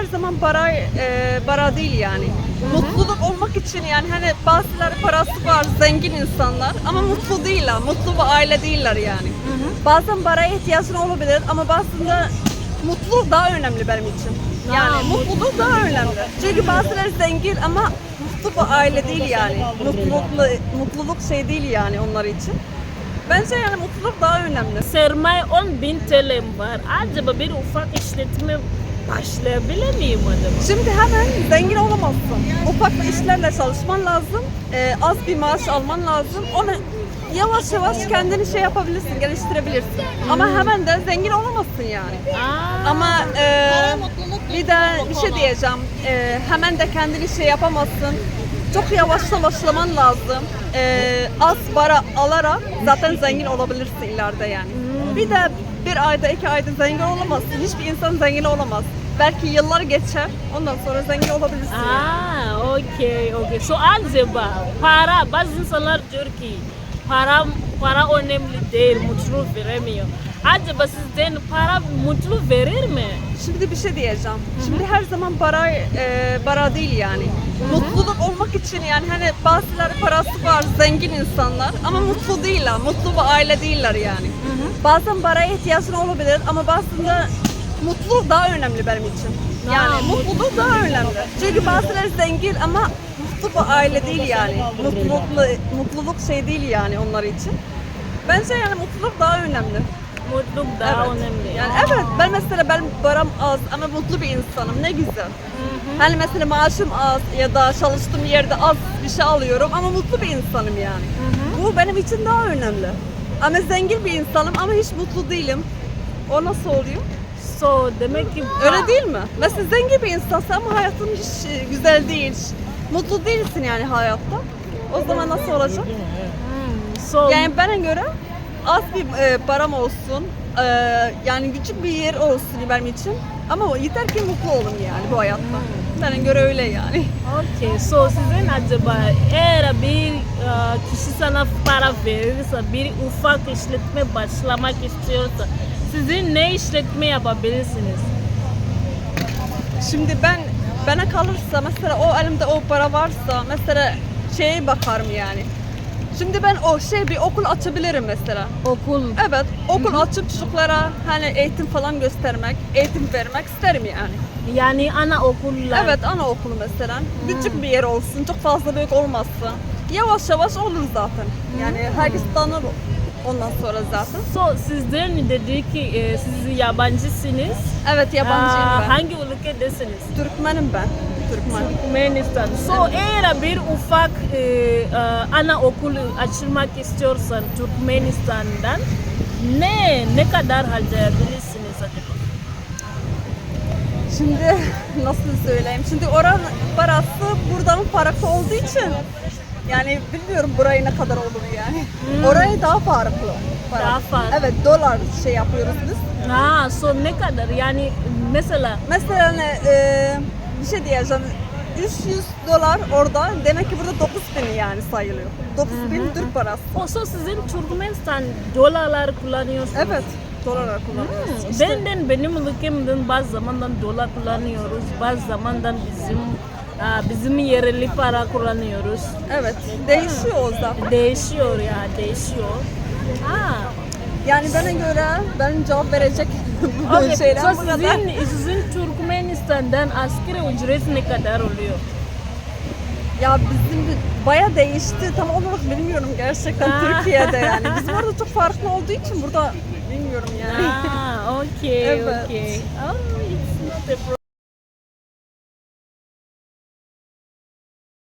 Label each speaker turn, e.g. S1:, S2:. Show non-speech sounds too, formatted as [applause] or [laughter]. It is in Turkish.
S1: her zaman para e, para değil yani. Mutluluk olmak için yani hani bazıları parası var, zengin insanlar ama mutlu değiller. Mutlu bir aile değiller yani. Bazen paraya ihtiyacın olabilir ama bazen mutluluk daha önemli benim için. Yani
S2: Aa,
S1: mutluluk daha önemli. Çünkü bazıları zengin ama mutlu bir aile değil yani. Mutlulukla, mutluluk şey değil yani onlar için. Bence yani mutluluk daha önemli.
S2: Sermaye 10 bin TL'm var. Acaba bir ufak işletme başlayabilir miyim acaba?
S1: Şimdi hemen zengin olamazsın. Ufak işlerle çalışman lazım. Ee, az bir maaş alman lazım. Onu yavaş yavaş kendini şey yapabilirsin, geliştirebilirsin. Ama hemen de zengin olamazsın yani.
S2: Aa,
S1: Ama e, bir de bir şey diyeceğim. E, hemen de kendini şey yapamazsın. Çok yavaşla başlaman lazım. E, az para alarak zaten zengin olabilirsin ileride yani. Bir de bir ayda iki ayda zengin olamazsın. Hiçbir insan zengin olamaz. Belki yıllar geçer. Ondan sonra zengin olabilirsin.
S2: Aa, okey, okey. So acaba para, bazı insanlar diyor ki para, para önemli değil, mutluluk veremiyor. Acaba sizden para mutluluk verir mi?
S1: Şimdi bir şey diyeceğim. Şimdi her zaman para e, para değil yani. Mutluluk olmak için yani hani bazıları parası var, zengin insanlar ama mutlu değiller. Mutlu bir aile değiller yani. Bazen paraya ihtiyacın olabilir ama de mutluluk daha önemli benim için. Yani
S2: Aa,
S1: mutluluk daha önemli. Çünkü bazıları zengin ama mutlu bir aile değil yani. Mutlulukla, mutluluk şey değil yani onlar için. Bence yani mutluluk daha önemli.
S2: Mutluluk daha
S1: Evet.
S2: önemli.
S1: Yani evet ben mesela ben param az ama mutlu bir insanım ne güzel. Hani mesela maaşım az ya da çalıştığım yerde az bir şey alıyorum ama mutlu bir insanım yani. Bu benim için daha önemli. Ama zengin bir insanım ama hiç mutlu değilim. O nasıl oluyor?
S2: So demek ki
S1: Öyle değil mi? Mesela zengin bir insansın ama hayatın hiç e, güzel değil. Mutlu değilsin yani hayatta. O zaman nasıl olacak?
S2: Hmm, so
S1: Yani bana göre az bir e, param olsun, e, yani küçük bir yer olsun benim için. Ama yeter ki mutlu olun yani bu hayatta. Bana göre öyle yani.
S2: Okay, so sizin acaba eğer bir e, kişi sana para verirse, bir ufak işletme başlamak istiyorsa, sizin ne işletme yapabilirsiniz?
S1: Şimdi ben bana kalırsa mesela o elimde o para varsa mesela şeye bakarım yani. Şimdi ben o şey bir okul açabilirim mesela.
S2: Okul.
S1: Evet, okul açıp çocuklara hani eğitim falan göstermek, eğitim vermek isterim yani.
S2: Yani ana okullar.
S1: Evet, anaokulu mesela. Küçük bir yer olsun, çok fazla büyük olmazsa. Yavaş yavaş olur zaten. Yani herkes tanır ondan sonra zaten.
S2: So sizden dedi ki e, siz yabancısınız.
S1: Evet, yabancıyım
S2: Aa,
S1: ben.
S2: Hangi ülkedesiniz?
S1: Türkmenim ben. Türkmen.
S2: Türkmenistan. So eğer bir ufak e, e, ana okul açılmak istiyorsan Türkmenistan'dan ne ne kadar harcayabilirsiniz acaba?
S1: Şimdi nasıl söyleyeyim? Şimdi oranın parası buradan farklı olduğu için yani bilmiyorum burayı ne kadar olur yani. Orayı daha farklı. para.
S2: Daha farklı.
S1: Evet, dolar şey yapıyoruz biz.
S2: Ha, so ne kadar? Yani mesela
S1: Mesela e, şey diyeceğim. 300 dolar orada demek ki burada 9000 yani sayılıyor. 9000 Türk parası.
S2: o so sizin Türkmenistan dolarlar kullanıyorsunuz.
S1: Evet. Dolar kullanıyoruz.
S2: Hmm,
S1: İşte
S2: Benden benim ülkemden bazı zamandan dolar kullanıyoruz, bazı zamandan bizim aa, bizim yerli para kullanıyoruz.
S1: evet. Değişiyor o zaten.
S2: Değişiyor ya, değişiyor. Ha.
S1: Yani bana göre ben cevap verecek [laughs] şeyler
S2: so
S1: bu kadar.
S2: sizin, sizin Türkmenistan'dan askeri ücret ne kadar oluyor?
S1: Ya bizim baya değişti. Tam olarak bilmiyorum gerçekten
S2: Ha.
S1: Türkiye'de yani. [laughs] Bizim orada çok farklı olduğu için burada bilmiyorum yani.
S2: Ah, okay, [laughs]
S1: Evet.
S2: okay. Oh,